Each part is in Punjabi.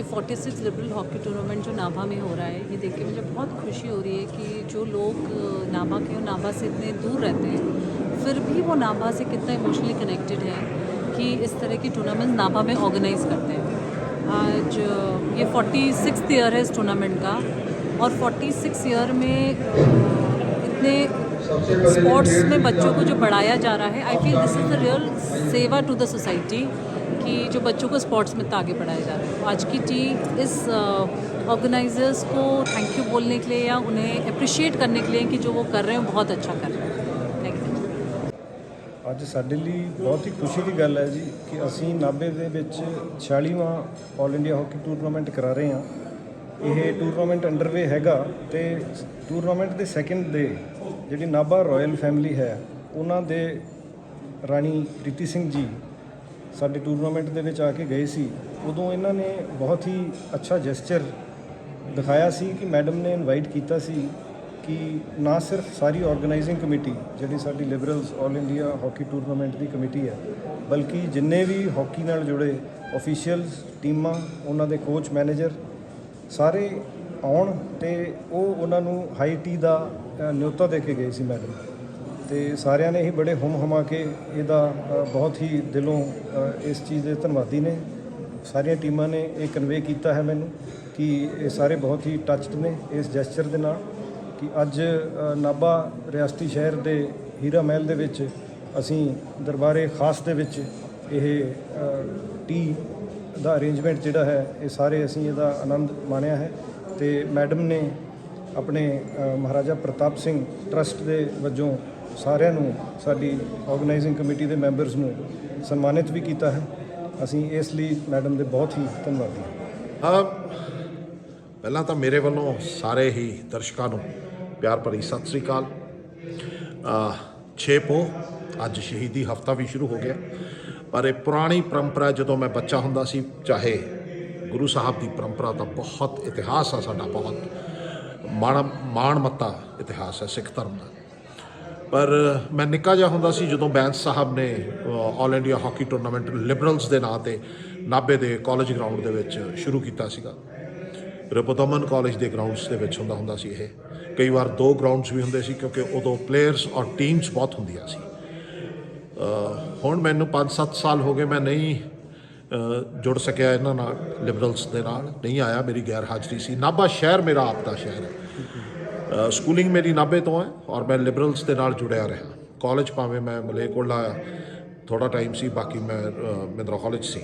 ये 46 लिबरल हॉकी टूर्नामेंट जो नाभा में हो रहा है, ये देख के मुझे बहुत खुशी हो रही है कि जो लोग नाभा के और नाभा से इतने दूर रहते हैं, फिर भी वो नाभा से कितना इमोशनली कनेक्टेड है कि इस तरह की टूर्नामेंट नाभा में ऑर्गेनाइज करते हैं। आज ये फोर्टी सिक्स ईयर है इस टूर्नामेंट का और फोर्टी सिक्स ईयर में इतने स्पोर्ट्स में बच्चों को जो बढ़ाया जा रहा है I feel this is the real seva to the society कि जो बच्चों को स्पोर्ट्स में तो आगे बढ़ाया जा रहा है तो आज की टीम इस ऑर्गेनाइजर्स को थैंक यू बोलने के लिए या उन्हें अप्रिशिएट करने के लिए कि जो वो कर रहे हैं वो बहुत अच्छा कर रहे हैं थैंक यू ਅੱਜ ਸਾਡੇ ਲਈ ਬਹੁਤ ਹੀ ਖੁਸ਼ੀ ਦੀ ਗੱਲ ਹੈ ਜੀ ਕਿ ਅਸੀਂ ਨਾਭੇ ਦੇ ਵਿੱਚ 46ਵਾਂ 올 ਇੰਡੀਆ ਹਾਕੀ ਟੂਰਨਾਮੈਂਟ ਕਰਾ ਰਹੇ ਹਾਂ ਇਹ ਟੂਰਨਾਮੈਂਟ ਅੰਡਰਵੇ ਹੈਗਾ ਤੇ ਟੂਰਨਾਮੈਂਟ ਦੇ ਸੈਕਿੰਡ ਦੇ ਜਿਹੜੀ ਨਾਭਾ ਰਾਇਲ ਫੈਮਿਲੀ ਹੈ ਉਹਨਾਂ ਦੇ ਰਾਣੀ ਪ੍ਰੀਤੀ ਸਿੰਘ ਜੀ ਸਾਡੇ ਟੂਰਨਾਮੈਂਟ ਦੇ ਵਿੱਚ ਆ ਕੇ ਗਏ ਸੀ ਉਦੋਂ ਇਹਨਾਂ ਨੇ ਬਹੁਤ ਹੀ ਅੱਛਾ ਜੈਸਚਰ ਦਿਖਾਇਆ ਸੀ ਕਿ ਮੈਡਮ ਨੇ ਇਨਵਾਈਟ ਕੀਤਾ ਸੀ ਕਿ ਨਾ ਸਿਰਫ ਸਾਰੀ ਆਰਗੇਨਾਈਜ਼ਿੰਗ ਕਮੇਟੀ ਜਿਹੜੀ ਸਾਡੀ ਲਿਬਰਲਸ 올 ਇੰਡੀਆ ਹਾਕੀ ਟੂਰਨਾਮੈਂਟ ਦੀ ਕਮੇਟੀ ਹੈ ਬਲਕਿ ਜਿੰਨੇ ਵੀ ਹਾਕੀ ਨਾਲ ਜੁੜੇ ਅਫੀਸ਼ੀਅਲਸ ਟੀਮਾਂ ਉਹਨਾਂ ਦੇ ਕੋਚ ਮੈਨੇਜਰ ਸਾਰੇ ਆਉਣ ਤੇ ਉਹ ਉਹਨਾਂ ਨੂੰ ਹਾਈ ਟੀ ਦਾ ਅ, ਨਿਯੋਤਾ ਦੇ ਕੇ ਗਏ ਸੀ ਮੈਡਮ ਤੇ ਸਾਰਿਆਂ ਨੇ ਹੀ ਬੜੇ ਹੁਮ ਹਮਾ ਕੇ ਇਹਦਾ ਬਹੁਤ ਹੀ ਦਿਲੋਂ ਇਸ ਚੀਜ਼ ਦੇ ਧੰਨਵਾਦੀ ਨੇ। ਸਾਰੀਆਂ ਟੀਮਾਂ ਨੇ ਇਹ ਕਨਵੇ ਕੀਤਾ ਹੈ ਮੈਨੂੰ ਕਿ ਇਹ ਸਾਰੇ ਬਹੁਤ ਹੀ ਟੱਚਡ ਨੇ ਇਸ ਜੈਸਚਰ ਦੇ ਨਾਲ ਕਿ ਅੱਜ ਅ, ਨਾਭਾ ਰਿਆਸਤੀ ਸ਼ਹਿਰ ਦੇ ਹੀਰਾ ਮਹਿਲ ਦੇ ਵਿੱਚ ਅਸੀਂ ਦਰਬਾਰੇ ਖਾਸ ਦੇ ਵਿੱਚ ਇਹ ਟੀ ਦਾ ਅਰੇਂਜਮੈਂਟ ਜਿਹੜਾ ਹੈ ਇਹ ਸਾਰੇ ਅਸੀਂ ਇਹਦਾ ਆਨੰਦ ਮਾਣਿਆ ਹੈ। ਤੇ ਮੈਡਮ ਨੇ ਆਪਣੇ ਮਹਾਰਾਜਾ ਪ੍ਰਤਾਪ ਸਿੰਘ ਟਰਸਟ ਦੇ ਵਜੋਂ ਸਾਰਿਆਂ ਨੂੰ, ਸਾਡੀ ਆਰਗੇਨਾਈਜ਼ਿੰਗ ਕਮੇਟੀ ਦੇ ਮੈਂਬਰਸ ਨੂੰ ਸਨਮਾਨਿਤ ਵੀ ਕੀਤਾ ਹੈ। ਅਸੀਂ ਇਸ ਲਈ ਮੈਡਮ ਦੇ ਬਹੁਤ ਹੀ ਧੰਨਵਾਦੀ ਹਾਂ। ਪਹਿਲਾਂ ਤਾਂ ਮੇਰੇ ਵੱਲੋਂ ਸਾਰੇ ਹੀ ਦਰਸ਼ਕਾਂ ਨੂੰ ਪਿਆਰ ਭਰੀ ਸਤਿ ਸ੍ਰੀ ਅਕਾਲ। ਆ 6 ਪੋ ਅੱਜ ਸ਼ਹੀਦੀ ਹਫਤਾ ਵੀ ਸ਼ੁਰੂ ਹੋ ਗਿਆ। ਪਰ ਇਹ ਪੁਰਾਣੀ ਪਰੰਪਰਾ ਜਦੋਂ ਮੈਂ ਬੱਚਾ ਹੁੰਦਾ ਸੀ, ਚਾਹੇ ਗੁਰੂ ਸਾਹਿਬ ਦੀ ਪਰੰਪਰਾ ਤਾਂ ਬਹੁਤ ਇਤਿਹਾਸ ਆ ਸਾਡਾ ਬਹੁਤ ਮਾਣ ਮਾਣਮੱਤਾ ਇਤਿਹਾਸ ਹੈ, ਸਿੱਖ ਧਰਮ ਦਾ। ਪਰ ਮੈਂ ਨਿੱਕਾ ਜਿਹਾ ਹੁੰਦਾ ਸੀ ਜਦੋਂ ਬੈਂਸ ਸਾਹਿਬ ਨੇ all India hockey tournament Liberals ਦੇ ਨਾਂ ਤੇ ਨਾਭੇ ਦੇ ਕਾਲਜ ਗਰਾਊਂਡ ਦੇ ਵਿੱਚ ਸ਼ੁਰੂ ਕੀਤਾ ਸੀਗਾ। ਰਿਪੋਦਮਨ ਕਾਲਜ ਦੇ ਗਰਾਊਂਡਸ ਦੇ ਵਿੱਚ ਹੁੰਦਾ ਹੁੰਦਾ ਸੀ ਇਹ। ਕਈ ਵਾਰ ਦੋ ਗਰਾਊਂਡਸ ਵੀ ਹੁੰਦੇ ਸੀ ਕਿਉਂਕਿ ਉਦੋਂ ਪਲੇਅਰਸ ਔਰ ਟੀਮਸ ਬਹੁਤ ਹੁੰਦੀਆਂ ਸੀ। ਹੁਣ ਮੈਨੂੰ 5-7 ਸਾਲ ਹੋ ਗਏ, ਮੈਂ ਨਹੀਂ ਜੁੜ ਸਕਿਆ ਇਹਨਾਂ ਨਾਲ ਲਿਬਰਲਸ ਦੇ ਨਾਲ ਨਹੀਂ ਆਇਆ ਮੇਰੀ ਗੈਰ ਹਾਜ਼ਰੀ ਸੀ। ਨਾਭਾ ਸ਼ਹਿਰ ਮੇਰਾ ਆਪ ਦਾ ਸ਼ਹਿਰ ਹੈ। ਸਕੂਲਿੰਗ ਮੇਰੀ ਨਾਭੇ ਤੋਂ ਹੈ ਔਰ ਮੈਂ ਲਿਬਰਲਸ ਦੇ ਨਾਲ ਜੁੜਿਆ ਰਿਹਾ। ਕਾਲਜ ਭਾਵੇਂ ਮੈਂ ਮਲੇਕੋਲਾ ਥੋੜਾ ਟਾਈਮ ਸੀ ਬਾਕੀ ਮੈਂ ਅ, ਮਹਿੰਦਰਾ ਕਾਲਜ ਸੀ।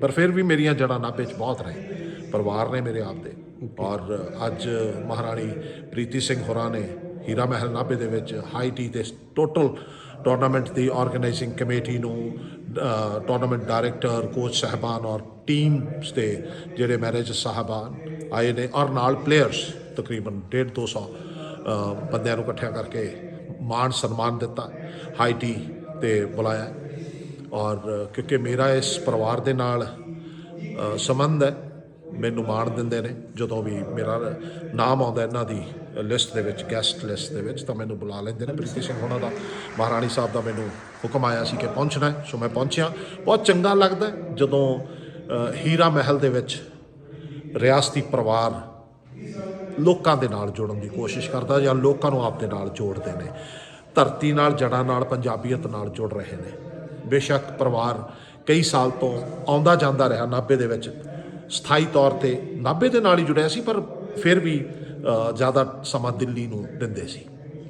ਪਰ ਫਿਰ ਵੀ ਮੇਰੀਆਂ ਜੜ੍ਹਾਂ ਨਾਭੇ 'ਚ ਬਹੁਤ ਰਹੇ ਪਰਿਵਾਰ ਨੇ ਮੇਰੇ ਆਪ ਦੇ ਔਰ ਅੱਜ ਮਹਾਰਾਣੀ ਪ੍ਰੀਤੀ ਸਿੰਘ ਹੋਰਾਂ ਨੇ ਹੀਰਾ ਮਹਿਲ ਨਾਭੇ ਦੇ ਵਿੱਚ ਹਾਈ ਟੀ ਤੇ ਟੋਟਲ ਟੂਰਨਾਮੈਂਟ ਦੀ ਆਰਗੇਨਾਈਜ਼ਿੰਗ ਕਮੇਟੀ ਨੂੰ ਟੂਰਨਾਮੈਂਟ ਡਾਇਰੈਕਟਰ ਕੋਚ ਸਹਿਬਾਨ ਔਰ ਟੀਮਸ ਦੇ ਜਿਹੜੇ ਮੈਨੇਜਰ ਸਾਹਿਬਾਨ ਆਏ ਨੇ ਔਰ ਨਾਲ ਪਲੇਅਰਸ ਤਕਰੀਬਨ 1.5 200 ਅ, ਬੰਦਿਆਂ ਨੂੰ ਇਕੱਠਿਆਂ ਕਰਕੇ ਮਾਣ ਸਨਮਾਨ ਦਿੱਤਾ ਹਾਈ ਟੀ ਤੇ ਬੁਲਾਇਆ। ਔਰ ਕਿਉਂਕਿ ਮੇਰਾ ਇਸ ਪਰਿਵਾਰ ਦੇ ਨਾਲ ਸੰਬੰਧ ਹੈ ਮੈਨੂੰ ਮਾਣ ਦਿੰਦੇ ਨੇ, ਜਦੋਂ ਵੀ ਮੇਰਾ ਨਾਮ ਆਉਂਦਾ ਇਹਨਾਂ ਦੀ ਲਿਸਟ ਦੇ ਵਿੱਚ ਗੈਸਟ ਲਿਸਟ ਦੇ ਵਿੱਚ, ਤਾਂ ਮੈਨੂੰ ਬੁਲਾ ਲੈਂਦੇ ਨੇ ਪ੍ਰੀਤੀ ਸਿੰਘ ਹੋਣਾ ਦਾ। ਮਹਾਰਾਣੀ ਸਾਹਿਬ ਦਾ ਮੈਨੂੰ ਹੁਕਮ ਆਇਆ ਸੀ ਕਿ ਪਹੁੰਚਣਾ ਹੈ, ਸੋ ਮੈਂ ਪਹੁੰਚਿਆ। ਬਹੁਤ ਚੰਗਾ ਲੱਗਦਾ ਜਦੋਂ ਹੀਰਾ ਮਹਿਲ ਦੇ ਵਿੱਚ ਰਿਆਸਤੀ ਪਰਿਵਾਰ ਲੋਕਾਂ ਦੇ ਨਾਲ ਜੋੜਨ ਦੀ ਕੋਸ਼ਿਸ਼ ਕਰਦਾ ਜਾਂ ਲੋਕਾਂ ਨੂੰ ਆਪ ਦੇ ਨਾਲ ਜੋੜਦੇ ਨੇ। ਧਰਤੀ ਨਾਲ ਜੜਾਂ ਨਾਲ, ਪੰਜਾਬੀਅਤ ਨਾਲ ਜੁੜ ਰਹੇ ਨੇ। ਬੇਸ਼ੱਕ ਪਰਿਵਾਰ ਕਈ ਸਾਲ ਤੋਂ ਆਉਂਦਾ ਜਾਂਦਾ ਰਿਹਾ, ਨਾਭੇ ਦੇ ਵਿੱਚ। ਸਥਾਈ ਤੌਰ ਤੇ ਨਾਭੇ ਦੇ ਨਾਲ ਹੀ ਜੁੜਿਆ ਸੀ, ਪਰ ਫਿਰ ਵੀ ਜ਼ਿਆਦਾ ਸਮਾਂ ਦਿੱਲੀ ਨੂੰ ਦਿੰਦੇ ਸੀ।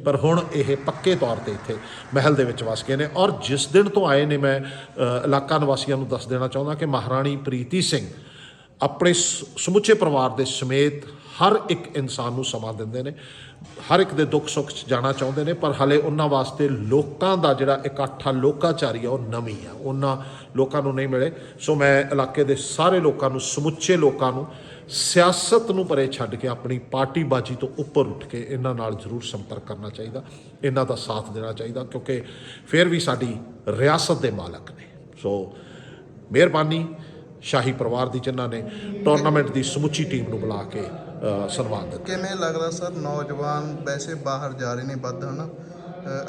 ਪਰ ਹੁਣ ਇਹ ਪੱਕੇ ਤੌਰ ਤੇ ਇੱਥੇ ਮਹਿਲ ਦੇ ਵਿੱਚ ਵਸ ਗਏ ਨੇ ਔਰ ਜਿਸ ਦਿਨ ਤੋਂ ਆਏ ਨੇ ਮੈਂ ਇਲਾਕਾ ਨਿਵਾਸੀਆਂ ਨੂੰ ਦੱਸ ਦੇਣਾ ਚਾਹੁੰਦਾ ਕਿ ਮਹਾਰਾਣੀ ਪ੍ਰੀਤੀ ਸਿੰਘ ਆਪਣੇ ਸ- ਸਮੁੱਚੇ ਪਰਿਵਾਰ ਦੇ ਸਮੇਤ ਹਰ ਇੱਕ ਇਨਸਾਨ ਨੂੰ ਸਮਾਂ ਦਿੰਦੇ ਨੇ, ਹਰ ਇੱਕ ਦੇ ਦੁੱਖ ਸੁੱਖ 'ਚ ਜਾਣਾ ਚਾਹੁੰਦੇ ਨੇ, ਪਰ ਹਲੇ ਉਹਨਾਂ ਵਾਸਤੇ ਲੋਕਾਂ ਦਾ ਜਿਹੜਾ ਇਕੱਠਾ ਲੋਕਾਚਾਰੀ ਆ, ਉਹ ਨਵੀਂ ਆ। ਉਹਨਾਂ ਲੋਕਾਂ ਨੂੰ ਨਹੀਂ ਮਿਲੇ। ਸੋ ਮੈਂ ਇਲਾਕੇ ਦੇ ਸਾਰੇ ਲੋਕਾਂ ਨੂੰ, ਸਮੁੱਚੇ ਲੋਕਾਂ ਨੂੰ, ਸਿਆਸਤ ਨੂੰ ਪਰੇ ਛੱਡ ਕੇ ਆਪਣੀ ਪਾਰਟੀ ਬਾਜੀ ਤੋਂ ਉੱਪਰ ਉੱਠ ਕੇ ਇਹਨਾਂ ਨਾਲ ਜ਼ਰੂਰ ਸੰਪਰਕ ਕਰਨਾ ਚਾਹੀਦਾ, ਇਹਨਾਂ ਦਾ ਸਾਥ ਦੇਣਾ ਚਾਹੀਦਾ, ਕਿਉਂਕਿ ਫਿਰ ਵੀ ਸਾਡੀ ਰਿਆਸਤ ਦੇ ਮਾਲਕ ਨੇ। ਸੋ ਮਿਹਰਬਾਨੀ। ਸ਼ਾਹੀ ਪਰਿਵਾਰ ਦੀ ਜਿਨ੍ਹਾਂ ਨੇ ਟੂਰਨਾਮੈਂਟ ਦੀ ਸਮੁੱਚੀ ਟੀਮ ਨੂੰ ਬੁਲਾ ਕੇ ਸਨਮਾਨ ਦਿੱਤਾ। ਕਿਵੇਂ ਲੱਗਦਾ ਸਰ ਨੌਜਵਾਨ ਵੈਸੇ ਬਾਹਰ ਜਾ ਰਹੇ ਨੇ ਵੱਧ ਹਨਾ?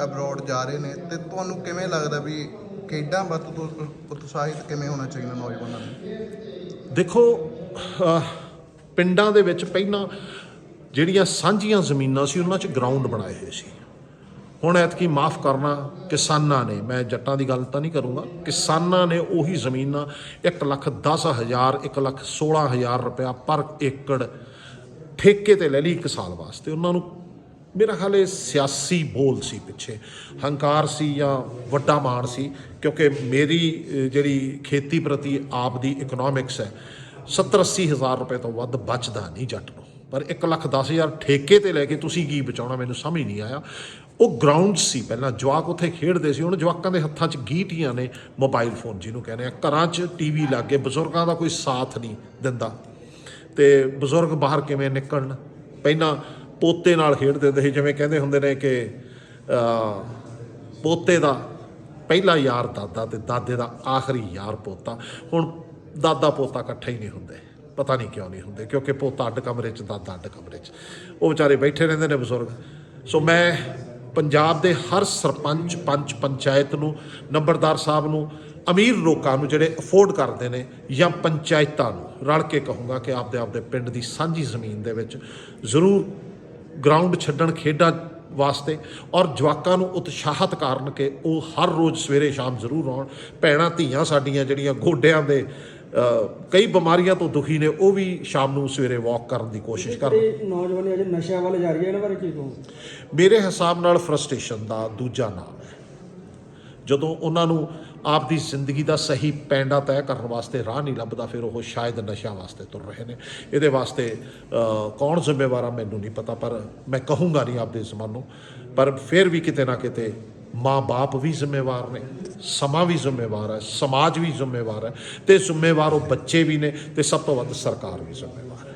ਅਬਰੋਡ ਜਾ ਰਹੇ ਨੇ ਤੇ ਤੁਹਾਨੂੰ ਕਿਵੇਂ ਲੱਗਦਾ ਵੀ ਖੇਡਾਂ ਵੱਧ ਤੋਂ ਉਤਸ਼ਾਹਿਤ ਕਿਵੇਂ ਹੋਣਾ ਚਾਹੀਦਾ ਨੌਜਵਾਨਾਂ ਨੂੰ? ਦੇਖੋ ਪਿੰਡਾਂ ਦੇ ਵਿੱਚ ਪਹਿਲਾਂ ਜਿਹੜੀਆਂ ਸਾਂਝੀਆਂ ਜ਼ਮੀਨਾਂ ਸੀ ਉਹਨਾਂ 'ਚ ਗਰਾਊਂਡ ਬਣਾਏ ਹੋਏ ਸੀ। ਹੁਣ ਐਤਕੀ ਮਾਫ ਕਰਨਾ ਕਿਸਾਨਾਂ ਨੇ, ਮੈਂ ਜੱਟਾਂ ਦੀ ਗੱਲ ਤਾਂ ਨਹੀਂ ਕਰੂੰਗਾ, ਕਿਸਾਨਾਂ ਨੇ ਉਹੀ ਜ਼ਮੀਨਾਂ 1 ਲੱਖ 10 ਹਜ਼ਾਰ 1 ਲੱਖ 16 ਹਜ਼ਾਰ ਰੁਪਇਆ ਪਰ ਏਕੜ ਠੇਕੇ ਤੇ ਲੈ ਲਈ ਇੱਕ ਸਾਲ ਵਾਸਤੇ। ਉਹਨਾਂ ਨੂੰ ਮੇਰਾ ਖਿਆਲ ਇਹ ਸਿਆਸੀ ਬੋਲ ਸੀ ਪਿੱਛੇ। ਹੰਕਾਰ ਸੀ ਜਾਂ ਵੱਡਾ ਮਾਣ ਸੀ, ਕਿਉਂਕਿ ਮੇਰੀ ਜਿਹੜੀ ਖੇਤੀ ਪ੍ਰਤੀ ਆਪ ਦੀ ਇਕਨੋਮਿਕਸ ਹੈ 70 80 ਹਜ਼ਾਰ ਰੁਪਏ ਤੋਂ ਵੱਧ ਬਚਦਾ ਨਹੀਂ ਜੱਟ ਨੂੰ। ਪਰ 1 ਲੱਖ 10 ਹਜ਼ਾਰ ਠੇਕੇ ਤੇ ਲੈ ਕੇ ਤੁਸੀਂ ਕੀ ਬਚਾਉਣਾ, ਮੈਨੂੰ ਸਮਝ ਨਹੀਂ ਆਇਆ। ਉਹ ਗਰਾਊਂਡ ਸੀ ਪਹਿਲਾਂ, ਜਵਾਕ ਉੱਥੇ ਖੇਡਦੇ ਸੀ, ਹੁਣ ਜਵਾਕਾਂ ਦੇ ਹੱਥਾਂ 'ਚ ਗੀਟੀਆਂ ਨੇ ਮੋਬਾਈਲ ਫੋਨ ਜਿਹਨੂੰ ਕਹਿੰਦੇ ਆ। ਘਰਾਂ 'ਚ ਟੀਵੀ ਲੱਗ ਗਏ ਬਜ਼ੁਰਗਾਂ ਦਾ ਕੋਈ ਸਾਥ ਨਹੀਂ ਦਿੰਦਾ। ਤੇ ਬਜ਼ੁਰਗ ਬਾਹਰ ਕਿਵੇਂ ਨਿਕਲਣ? ਪਹਿਲਾਂ ਪੋਤੇ ਨਾਲ ਖੇਡਦੇ ਹੁੰਦੇ ਸੀ, ਜਿਵੇਂ ਕਹਿੰਦੇ ਹੁੰਦੇ ਨੇ ਕਿ ਪੋਤੇ ਦਾ ਪਹਿਲਾ ਯਾਰ ਦਾਦਾ ਤੇ ਦਾਦੇ ਦਾ ਆਖਰੀ ਯਾਰ ਪੋਤਾ। ਹੁਣ ਦਾਦਾ ਪੋਤਾ ਇਕੱਠੇ ਹੀ ਨਹੀਂ ਹੁੰਦੇ, ਪਤਾ ਨਹੀਂ ਕਿਉਂ ਨਹੀਂ ਹੁੰਦੇ, ਕਿਉਂਕਿ ਪੋਤਾ ਅੱਡ ਕਮਰੇ 'ਚ, ਦਾਦਾ ਅੱਡ ਕਮਰੇ 'ਚ। ਉਹ ਵਿਚਾਰੇ ਬੈਠੇ ਰਹਿੰਦੇ ਨੇ ਬਜ਼ੁਰਗ। ਸੋ ਮੈਂ ਪੰਜਾਬ ਦੇ ਹਰ ਸਰਪੰਚ, ਪੰਚ ਪੰਚਾਇਤ ਨੂੰ, ਨੰਬਰਦਾਰ ਸਾਹਿਬ ਨੂੰ, ਅਮੀਰ ਲੋਕਾਂ ਨੂੰ ਜਿਹੜੇ ਅਫੋਰਡ ਕਰਦੇ ਨੇ ਜਾਂ ਪੰਚਾਇਤਾਂ ਨੂੰ, ਰਲ ਕੇ ਕਹੂੰਗਾ ਕਿ ਆਪਦੇ ਆਪਦੇ ਪਿੰਡ ਦੀ ਸਾਂਝੀ ਜ਼ਮੀਨ ਦੇ ਵਿੱਚ ਜ਼ਰੂਰ ਗਰਾਊਂਡ ਛੱਡਣ ਖੇਡਾਂ ਵਾਸਤੇ ਔਰ ਜਵਾਕਾਂ ਨੂੰ ਉਤਸ਼ਾਹਤ ਕਰਨ ਕਿ ਉਹ ਹਰ ਰੋਜ਼ ਸਵੇਰੇ ਸ਼ਾਮ ਜ਼ਰੂਰ ਆਉਣ, ਭੈਣਾਂ ਧੀਆਂ ਸਾਡੀਆਂ ਜਿਹੜੀਆਂ ਗੋਡਿਆਂ ਦੇ ਕਈ ਬਿਮਾਰੀਆਂ ਤੋਂ ਦੁਖੀ ਨੇ ਉਹ ਵੀ ਸ਼ਾਮ ਨੂੰ ਸਵੇਰੇ ਵਾਕ ਕਰਨ ਦੀ ਕੋਸ਼ਿਸ਼ ਕਰਨ ਜਿਹੜੇ ਨੌਜਵਾਨੀ ਅਜੇ ਨਸ਼ਿਆਂ ਵੱਲ ਜਾ ਰਹੀ ਹੈ ਇਹਨਾਂ ਬਾਰੇ ਕੀ ਕਹੋ ਮੇਰੇ ਹਿਸਾਬ ਨਾਲ ਫਰਸਟ੍ਰੇਸ਼ਨ ਦਾ ਦੂਜਾ ਨਾਮ ਹੈ। ਜਦੋਂ ਉਹਨਾਂ ਨੂੰ ਆਪਦੀ ਜ਼ਿੰਦਗੀ ਦਾ ਸਹੀ ਪੈਂਡਾ ਤੈਅ ਕਰਨ ਵਾਸਤੇ ਰਾਹ ਨਹੀਂ ਲੱਭਦਾ ਫਿਰ ਉਹ ਸ਼ਾਇਦ ਨਸ਼ਿਆਂ ਵਾਸਤੇ ਤੁਰ ਰਹੇ ਨੇ। ਇਹਦੇ ਵਾਸਤੇ ਕੌਣ ਜ਼ਿੰਮੇਵਾਰ ਆ ਮੈਨੂੰ ਨਹੀਂ ਪਤਾ ਪਰ ਮੈਂ ਕਹੂੰਗਾ ਨਹੀਂ ਆਪਦੇ ਜ਼ਮਾਨ ਨੂੰ। ਪਰ ਫਿਰ ਵੀ ਕਿਤੇ ਨਾ ਕਿਤੇ ਮਾਂ-ਬਾਪ ਵੀ ਜ਼ਿੰਮੇਵਾਰ ਨੇ, ਸਮਾਂ ਵੀ ਜ਼ਿੰਮੇਵਾਰ ਹੈ, ਸਮਾਜ ਵੀ ਜ਼ਿੰਮੇਵਾਰ ਹੈ ਤੇ ਜ਼ਿੰਮੇਵਾਰ ਉਹ ਬੱਚੇ ਵੀ ਨੇ ਤੇ ਸਭ ਤੋਂ ਵੱਧ ਸਰਕਾਰ ਵੀ ਜ਼ਿੰਮੇਵਾਰ ਹੈ।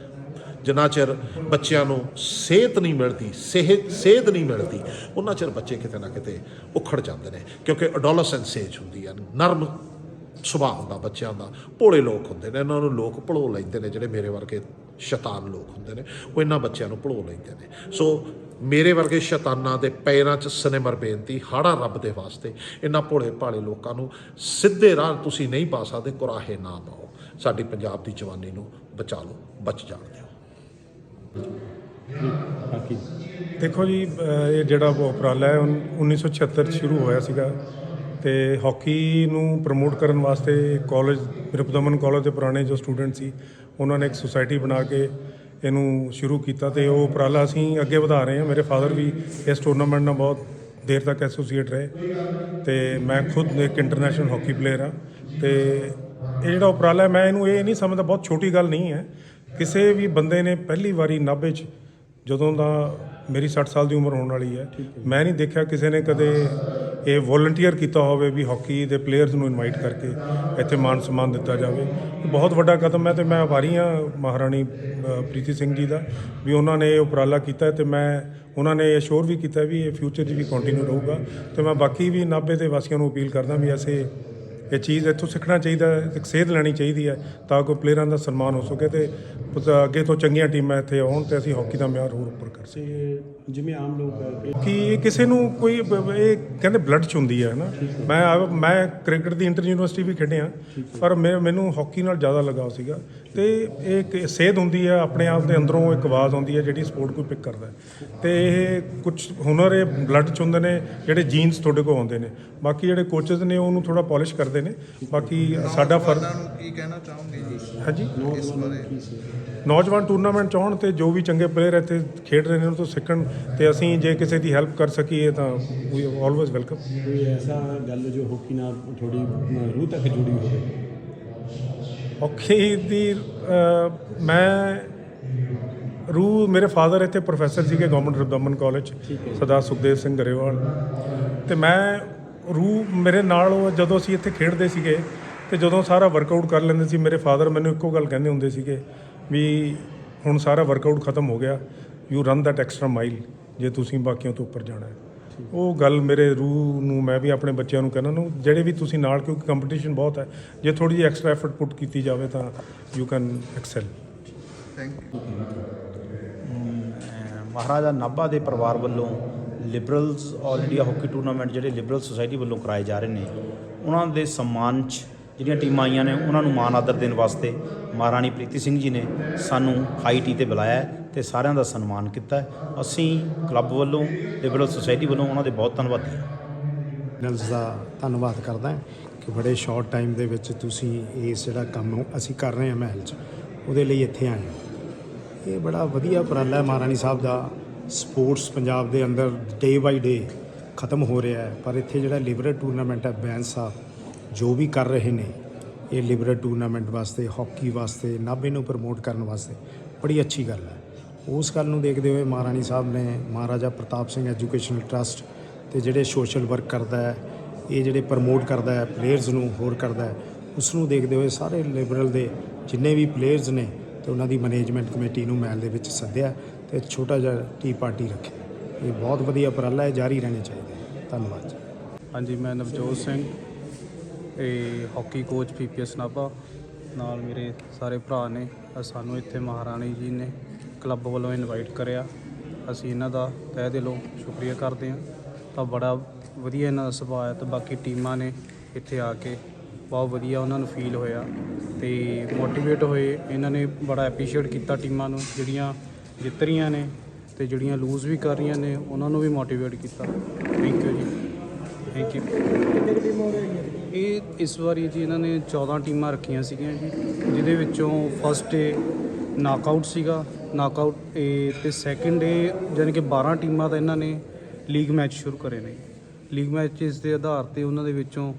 ਜਿੰਨਾ ਚਿਰ ਬੱਚਿਆਂ ਨੂੰ ਸਿਹਤ ਨਹੀਂ ਮਿਲਦੀ, ਸਿਹਤ ਸਿਹਤ ਨਹੀਂ ਮਿਲਦੀ, ਉਹਨਾਂ ਚਿਰ ਬੱਚੇ ਕਿਤੇ ਨਾ ਕਿਤੇ ਉਖੜ ਜਾਂਦੇ ਨੇ, ਕਿਉਂਕਿ ਐਡੋਲਸੈਂਸ ਏਜ ਹੁੰਦੀ ਹੈ, ਨਰਮ ਸੁਭਾਅ ਹੁੰਦਾ ਬੱਚਿਆਂ ਦਾ, ਭੋਲੇ ਲੋਕ ਹੁੰਦੇ ਨੇ, ਇਹਨਾਂ ਨੂੰ ਲੋਕ ਭੁਲੋ ਲੈਂਦੇ ਨੇ, ਜਿਹੜੇ ਮੇਰੇ ਵਰਗੇ ਸ਼ੈਤਾਨ ਲੋਕ ਹੁੰਦੇ ਨੇ, ਉਹ ਇਹਨਾਂ ਬੱਚਿਆਂ ਨੂੰ ਭਲੋ ਲੈਂਦੇ ਨੇ। ਸੋ ਮੇਰੇ ਵਰਗੇ ਸ਼ੈਤਾਨਾਂ ਦੇ ਪੈਰਾਂ 'ਚ ਸਨੇਮਰ ਬੇਨਤੀ, ਹਾੜਾ ਰੱਬ ਦੇ ਵਾਸਤੇ। ਇਹਨਾਂ ਭੋਲੇ ਭਾਲੇ ਲੋਕਾਂ ਨੂੰ ਸਿੱਧੇ ਰਾਹ ਤੁਸੀਂ ਨਹੀਂ ਪਾ ਸਕਦੇ, ਕੁਰਾਹੇ ਨਾ ਪਾਓ। ਸਾਡੀ ਪੰਜਾਬ ਦੀ ਜਵਾਨੀ ਨੂੰ ਬਚਾ ਲਓ, ਬਚ ਜਾਣ ਦਿਓ। ਦੇਖੋ ਜੀ ਇਹ ਜਿਹੜਾ ਉਪਰਾਲਾ ਹੈ ਉਨ- 1976 ਚ ਸ਼ੁਰੂ ਹੋਇਆ ਸੀਗਾ। ਤੇ ਹਾਕੀ ਨੂੰ ਪ੍ਰਮੋਟ ਕਰਨ ਵਾਸਤੇ ਕਾਲਜ ਰਿਪਦਮਨ ਕਾਲਜ ਦੇ ਪੁਰਾਣੇ ਜੋ ਸਟੂਡੈਂਟ ਸੀ, ਉਹਨਾਂ ਨੇ ਇੱਕ ਸੁਸਾਇਟੀ ਬਣਾ ਕੇ ਇਹਨੂੰ ਸ਼ੁਰੂ ਕੀਤਾ ਤੇ ਉਹ ਉਪਰਾਲਾ ਅਸੀਂ ਅੱਗੇ ਵਧਾ ਰਹੇ ਹਾਂ। ਮੇਰੇ ਫਾਦਰ ਵੀ ਇਸ ਟੂਰਨਾਮੈਂਟ ਨਾਲ ਬਹੁਤ ਦੇਰ ਤੱਕ ਐਸੋਸੀਏਟ ਰਹੇ। ਤੇ ਮੈਂ ਖੁਦ ਇੱਕ ਇੰਟਰਨੈਸ਼ਨਲ ਹਾਕੀ ਪਲੇਅਰ ਹਾਂ। ਤੇ ਇਹ ਜਿਹੜਾ ਉਪਰਾਲਾ ਮੈਂ ਇਹਨੂੰ ਇਹ ਨਹੀਂ ਸਮਝਦਾ ਬਹੁਤ ਛੋਟੀ ਗੱਲ ਨਹੀਂ ਹੈ। ਕਿਸੇ ਵੀ ਬੰਦੇ ਨੇ ਪਹਿਲੀ ਵਾਰੀ ਨਾਭੇ 'ਚ ਜਦੋਂ ਦਾ ਮੇਰੀ 60 ਸਾਲ ਦੀ ਉਮਰ ਹੋਣ ਵਾਲੀ ਹੈ। ਮੈਂ ਨਹੀਂ ਦੇਖਿਆ ਕਿਸੇ ਨੇ ਕਦੇ ਇਹ ਵੋਲੰਟੀਅਰ ਕੀਤਾ ਹੋਵੇ ਵੀ ਹਾਕੀ ਦੇ ਪਲੇਅਰਸ ਨੂੰ ਇਨਵਾਈਟ ਕਰਕੇ ਇੱਥੇ ਮਾਨ ਸਨਮਾਨ ਦਿੱਤਾ ਜਾਵੇ। ਬਹੁਤ ਵੱਡਾ ਕਦਮ ਹੈ ਤੇ ਮੈਂ ਆਭਾਰੀ ਹਾਂ ਮਹਾਰਾਣੀ ਪ੍ਰੀਤੀ ਸਿੰਘ ਜੀ ਦਾ ਵੀ ਉਹਨਾਂ ਨੇ ਇਹ ਉਪਰਾਲਾ ਕੀਤਾ ਹੈ ਤੇ ਮੈਂ ਉਹਨਾਂ ਨੇ ਇਹ ਅਸ਼ੋਰ ਵੀ ਕੀਤਾ ਵੀ ਇਹ ਫਿਊਚਰ 'ਚ ਵੀ ਕੰਟੀਨਿਊ ਰਹੂਗਾ। ਤੇ ਮੈਂ ਬਾਕੀ ਵੀ ਨਾਭੇ ਦੇ ਵਾਸੀਆਂ ਨੂੰ ਅਪੀਲ ਕਰਦਾ ਵੀ ਐਸੇ ਇਹ ਚੀਜ਼ ਇੱਥੋਂ ਸਿੱਖਣਾ ਚਾਹੀਦਾ ਹੈ ਇੱਕ ਸੇਧ ਲੈਣੀ ਚਾਹੀਦੀ ਹੈ ਤਾਂ ਕਿ ਪਲੇਅਰਾਂ ਦਾ ਸਨਮਾਨ ਹੋ ਸਕੇ ਤੇ ਅੱਗੇ ਤੋਂ ਚੰਗੀਆਂ ਟੀਮਾਂ ਇੱਥੇ ਆਉਣ ਤੇ ਅਸੀਂ ਹਾਕੀ ਦਾ ਮਿਆਰ ਹੋਰ ਉੱਪਰ ਕਰ ਸਕੀਏ। ਜਿਵੇਂ ਆਮ ਲੋਕ ਕਿ ਇਹ ਕਿਸੇ ਨੂੰ ਕੋਈ ਇਹ ਕਹਿੰਦੇ ਬਲੱਡ ਚ ਹੁੰਦੀ ਹੈ ਨਾ। ਮੈਂ ਮੈਂ ਕ੍ਰਿਕਟ ਦੀ ਇੰਟਰ ਯੂਨੀਵਰਸਿਟੀ ਵੀ ਖੇਡਿਆ ਪਰ ਮੈਨੂੰ ਹਾਕੀ ਨਾਲ ਜ਼ਿਆਦਾ ਲਗਾਅ ਸੀਗਾ। ਤੇ ਇਹ ਇੱਕ ਸੇਧ ਹੁੰਦੀ ਹੈ ਆਪਣੇ ਆਪ ਦੇ ਅੰਦਰੋਂ ਇੱਕ ਆਵਾਜ਼ ਆਉਂਦੀ ਹੈ ਜਿਹੜੀ ਸਪੋਰਟ ਕੋਈ ਪਿਕ ਕਰਦਾ। ਤੇ ਇਹ ਕੁਝ ਹੁਨਰ ਇਹ ਬਲੱਡ ਚ ਹੁੰਦੇ ਨੇ ਜਿਹੜੇ ਜੀਨਸ ਤੁਹਾਡੇ ਕੋਲ ਆਉਂਦੇ ਨੇ। ਬਾਕੀ ਜਿਹੜੇ ਕੋਚਸ ਨੇ ਉਹਨੂੰ ਥੋੜਾ ਪਾਲਿਸ਼ ਕਰਦੇ ਨੇ। ਬਾਕੀ ਸਾਡਾ ਫਰਜ਼ ਕੀ ਕਹਿਣਾ ਚਾਹੋਗੇ ਜੀ? ਹਾਂਜੀ। ਇਸ ਬਾਰੇ। ਨੌਜਵਾਨ ਟੂਰਨਾਮੈਂਟ ਚਾਹਣ ਤੇ ਜੋ ਵੀ ਚੰਗੇ ਪਲੇਅਰ ਇੱਥੇ ਖੇਡ ਰਹੇ ਨੇ ਉਹਨਾਂ ਤੋਂ ਸਿੱਖਣ ਤੇ ਅਸੀਂ ਜੇ ਕਿਸੇ ਦੀ ਹੈਲਪ ਕਰ ਸਕੀਏ ਤਾਂ ਵੀ ਆਲਵੇਜ਼ ਵੈਲਕਮ ਕੋਈ ਐਸਾ ਗੱਲ ਜੋ ਹਾਕੀ ਨਾਲ ਥੋੜੀ ਰੂਹ ਤੱਕ ਜੁੜੀ ਹੋਵੇ? ਹਾਕੀ ਦੀ ਮੈਂ ਰੂ ਮੇਰੇ ਫਾਦਰ ਇੱਥੇ ਪ੍ਰੋਫੈਸਰ ਸੀਗੇ ਗਵਰਨਮੈਂਟ ਰਦਮਨ ਕਾਲਜ ਸਰਦਾਰ ਸੁਖਦੇਵ ਸਿੰਘ ਗਰੇਵਾਲ। ਤੇ ਮੈਂ ਰੂ ਮੇਰੇ ਨਾਲ ਉਹ ਜਦੋਂ ਅਸੀਂ ਇੱਥੇ ਖੇਡਦੇ ਸੀਗੇ ਤੇ ਜਦੋਂ ਸਾਰਾ ਵਰਕਆਊਟ ਕਰ ਲੈਂਦੇ ਸੀ, ਮੇਰੇ ਫਾਦਰ ਮੈਨੂੰ ਇੱਕੋ ਗੱਲ ਕਹਿੰਦੇ ਹੁੰਦੇ ਸੀਗੇ ਵੀ ਹੁਣ ਸਾਰਾ ਵਰਕਆਊਟ ਖਤਮ ਹੋ ਗਿਆ you run that extra mile ਜੇ ਤੁਸੀਂ ਬਾਕੀਆਂ ਤੋਂ ਉੱਪਰ ਜਾਣਾ ਹੈ। ਉਹ ਗੱਲ ਮੇਰੇ ਰੂਹ ਨੂੰ ਮੈਂ ਵੀ ਆਪਣੇ ਬੱਚਿਆਂ ਨੂੰ ਕਹਿੰਦਾ ਨੂੰ ਜਿਹੜੇ ਵੀ ਤੁਸੀਂ ਨਾਲ ਕਿਉਂਕਿ ਕੰਪੀਟੀਸ਼ਨ ਬਹੁਤ ਹੈ ਜੇ ਥੋੜੀ ਜਿਹੀ ਐਕਸਟਰਾ ਐਫਰਟ ਪੁੱਟ ਕੀਤੀ ਜਾਵੇ ਤਾਂ you can excel thank you Maharaja Nabha ਦੇ ਪਰਿਵਾਰ ਵੱਲੋਂ Liberals all India hockey tournament ਜਿਹੜੇ ਲਿਬਰਲ ਸੁਸਾਇਟੀ ਵੱਲੋਂ ਕਰਾਏ ਜਾ ਰਹੇ ਨੇ ਉਹਨਾਂ ਦੇ ਸਨਮਾਨ 'ਚ ਜਿਹੜੀਆਂ ਟੀਮਾਂ ਆਈਆਂ ਨੇ, ਉਹਨਾਂ ਨੂੰ ਮਾਣ ਆਦਰ ਦੇਣ ਵਾਸਤੇ ਮਹਾਰਾਣੀ ਪ੍ਰੀਤੀ ਸਿੰਘ ਜੀ ਨੇ ਸਾਨੂੰ ਹਾਈ ਟੀ ਤੇ ਬੁਲਾਇਆ ਹੈ ਤੇ ਸਾਰਿਆਂ ਦਾ ਸਨਮਾਨ ਕੀਤਾ ਅਸੀਂ ਕਲੱਬ ਵੱਲੋਂ ਲਿਬਰਲ ਸੁਸਾਇਟੀ ਵੱਲੋਂ ਉਹਨਾਂ ਦੇ ਬਹੁਤ ਧੰਨਵਾਦੀ ਹਾਂ। ਨਲਸ ਦਾ ਧੰਨਵਾਦ ਕਰਦਾ ਕਿ ਬੜੇ ਸ਼ਾਰਟ ਟਾਈਮ ਦੇ ਵਿੱਚ ਤੁਸੀਂ ਇਸ ਜਿਹੜਾ ਕੰਮ ਅਸੀਂ ਕਰ ਰਹੇ ਹਾਂ ਮਹਿਲ 'ਚ, ਉਹਦੇ ਲਈ ਇੱਥੇ ਆਏ ਹੋ। ਇਹ ਬੜਾ ਵਧੀਆ ਉਪਰਾਲਾ ਹੈ ਮਹਾਰਾਣੀ ਸਾਹਿਬ ਦਾ। ਸਪੋਰਟਸ ਪੰਜਾਬ ਦੇ ਅੰਦਰ ਡੇ ਬਾਈ ਡੇ ਖਤਮ ਹੋ ਰਿਹਾ ਹੈ, ਪਰ ਇੱਥੇ ਜਿਹੜਾ ਲਿਬਰਲ ਟੂਰਨਾਮੈਂਟ ਹੈ ਬੈਂਸ ਸਾਹਿਬ ਜੋ ਵੀ ਕਰ ਰਹੇ ਨੇ, ਇਹ ਲਿਬਰਲ ਟੂਰਨਾਮੈਂਟ ਵਾਸਤੇ ਹਾਕੀ ਵਾਸਤੇ, ਨਾਭੇ ਨੂੰ ਪ੍ਰਮੋਟ ਕਰਨ ਵਾਸਤੇ, ਬੜੀ ਅੱਛੀ ਗੱਲ ਹੈ। ਉਸ ਗੱਲ ਨੂੰ ਦੇਖਦੇ ਹੋਏ ਮਹਾਰਾਣੀ ਸਾਹਿਬ ਨੇ ਮਹਾਰਾਜਾ ਪ੍ਰਤਾਪ ਸਿੰਘ ਐਜੂਕੇਸ਼ਨਲ ਟਰਸਟ ਤੇ ਜਿਹੜੇ ਸੋਸ਼ਲ ਵਰਕ ਕਰਦਾ ਹੈ, ਇਹ ਜਿਹੜੇ ਪ੍ਰਮੋਟ ਕਰਦਾ ਹੈ ਪਲੇਅਰਸ ਨੂੰ ਹੋਰ ਕਰਦਾ ਹੈ, ਉਸ ਨੂੰ ਦੇਖਦੇ ਹੋਏ ਸਾਰੇ ਲਿਬਰਲ ਦੇ ਜਿੰਨੇ ਵੀ ਪਲੇਅਰਸ ਨੇ ਤੇ ਉਹਨਾਂ ਦੀ ਮੈਨੇਜਮੈਂਟ ਕਮੇਟੀ ਨੂੰ ਮੈਲ ਦੇ ਵਿੱਚ ਸੱਦਿਆ ਤੇ ਛੋਟਾ ਜਿਹਾ ਟੀ ਪਾਰਟੀ ਰੱਖਿਆ। ਇਹ ਬਹੁਤ ਵਧੀਆ ਉਪਰਾਲਾ ਹੈ, ਜਾਰੀ ਰਹਿਣੇ ਚਾਹੀਦੇ ਹੈ। ਧੰਨਵਾਦ ਜੀ। ਹਾਂਜੀ, ਮੈਂ ਨਵਜੋਤ ਸਿੰਘ। ਇਹ ਹਾਕੀ ਕੋਚ ਪੀਪੀਐਸ ਨਾਭਾ ਨਾਲ ਮੇਰੇ ਸਾਰੇ ਭਰਾ ਨੇ ਸਾਨੂੰ ਇੱਥੇ ਮਹਾਰਾਣੀ ਜੀ ਨੇ ਕਲੱਬ ਵੱਲੋਂ ਇਨਵਾਈਟ ਕਰਿਆ। ਅਸੀਂ ਇਹਨਾਂ ਦਾ ਤਹਿ ਦਿਲੋਂ ਸ਼ੁਕਰੀਆ ਕਰਦੇ ਹਾਂ। ਤਾਂ ਬੜਾ ਵਧੀਆ ਇਹਨਾਂ ਦਾ ਸੁਭਾਅ ਹੈ ਤੇ ਬਾਕੀ ਟੀਮਾਂ ਨੇ ਇੱਥੇ ਆ ਕੇ ਬਹੁਤ ਵਧੀਆ ਉਹਨਾਂ ਨੂੰ ਫੀਲ ਹੋਇਆ ਤੇ ਮੋਟੀਵੇਟ ਹੋਏ। ਇਹਨਾਂ ਨੇ ਬੜਾ ਐਪਰੀਸ਼ੀਏਟ ਕੀਤਾ ਟੀਮਾਂ ਨੂੰ, ਜਿਹੜੀਆਂ ਜਿੱਤ ਰਹੀਆਂ ਨੇ ਤੇ ਜਿਹੜੀਆਂ ਲੂਜ਼ ਵੀ ਕਰ ਰਹੀਆਂ ਨੇ, ਉਹਨਾਂ ਨੂੰ ਵੀ ਮੋਟੀਵੇਟ ਕੀਤਾ। Thank you ji. Thank you ਇਹ ਇਸ ਵਾਰੀ ਜੀ ਇਹਨਾਂ ਨੇ 14 ਟੀਮਾਂ ਰੱਖੀਆਂ ਸੀਗੀਆਂ ਜੀ, ਜਿਹਦੇ ਵਿੱਚੋਂ ਫਸਟ ਡੇ ਨਾਕਆਊਟ ਸੀਗਾ ਨਾਕਆਊਟ ਏ ਤੇ ਸੈਕਿੰਡ ਡੇ ਯਾਨੀ ਕਿ 12 ਟੀਮਾਂ ਦਾ ਇਹਨਾਂ ਨੇ ਲੀਗ ਮੈਚ ਸ਼ੁਰੂ ਕਰੇ ਨੇ। ਲੀਗ ਮੈਚਸ ਦੇ ਆਧਾਰ ਤੇ ਉਹਨਾਂ ਦੇ ਵਿੱਚੋਂ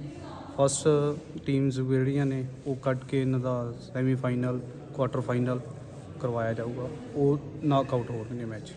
ਫਸਟ ਟੀਮਸ ਜਿਹੜੀਆਂ ਨੇ ਉਹ ਕੱਢ ਕੇ ਇਹਨਾਂ ਦਾ ਸੈਮੀ ਫਾਈਨਲ ਕੁਆਟਰ ਫਾਈਨਲ ਕਰਵਾਇਆ ਜਾਊਗਾ। ਉਹ ਨਾਕਆਊਟ ਹੋਣਗੇ ਮੈਚ